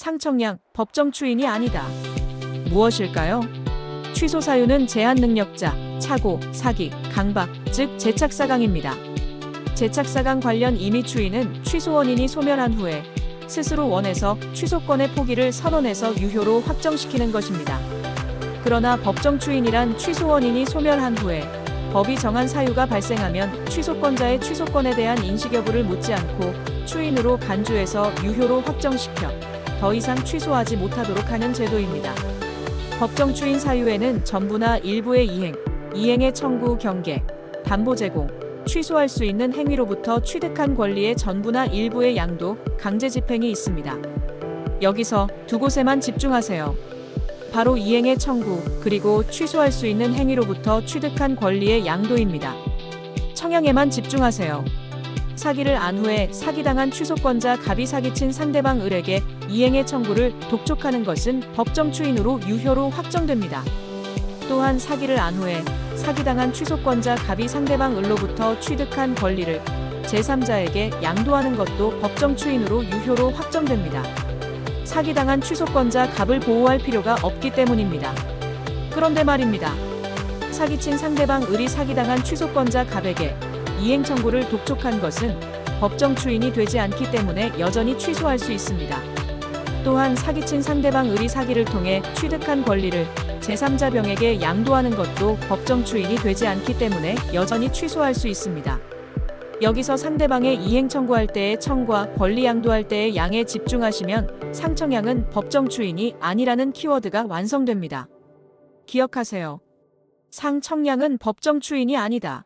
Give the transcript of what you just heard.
상청량 법정 추인이 아니다. 무엇일까요? 취소 사유는 제한 능력자, 차고, 사기, 강박, 즉 제착사강입니다. 제착사강 관련 임의 추인은 취소 원인이 소멸한 후에 스스로 원해서 취소권의 포기를 선언해서 유효로 확정시키는 것입니다. 그러나 법정 추인이란 취소 원인이 소멸한 후에 법이 정한 사유가 발생하면 취소권자의 취소권에 대한 인식 여부를 묻지 않고 추인으로 간주해서 유효로 확정시켜 더 이상 취소하지 못하도록 하는 제도입니다. 법정 추인 사유에는 전부나 일부의 이행, 이행의 청구 경계, 담보 제공, 취소할 수 있는 행위로부터 취득한 권리의 전부나 일부의 양도, 강제 집행이 있습니다. 여기서 두 곳에만 집중하세요. 바로 이행의 청구, 그리고 취소할 수 있는 행위로부터 취득한 권리의 양도입니다. 청양에만 집중하세요. 사기를 안 후에 사기당한 취소권자 갑이 사기친 상대방 을에게 이행의 청구를 독촉하는 것은 법정 추인으로 유효로 확정됩니다. 또한 사기를 안 후에 사기당한 취소권자 갑이 상대방 을로부터 취득한 권리를 제3자에게 양도하는 것도 법정 추인으로 유효로 확정됩니다. 사기당한 취소권자 갑을 보호할 필요가 없기 때문입니다. 그런데 말입니다. 사기친 상대방 을이 사기당한 취소권자 갑에게 이행 청구를 독촉한 것은 법정 추인이 되지 않기 때문에 여전히 취소할 수 있습니다. 또한 사기친 상대방 을이 사기를 통해 취득한 권리를 제3자 병에게 양도하는 것도 법정 추인이 되지 않기 때문에 여전히 취소할 수 있습니다. 여기서 상대방의 이행 청구할 때의 청과 권리 양도할 때의 양에 집중하시면 상청양은 법정 추인이 아니라는 키워드가 완성됩니다. 기억하세요. 상청량은 법정 추인이 아니다.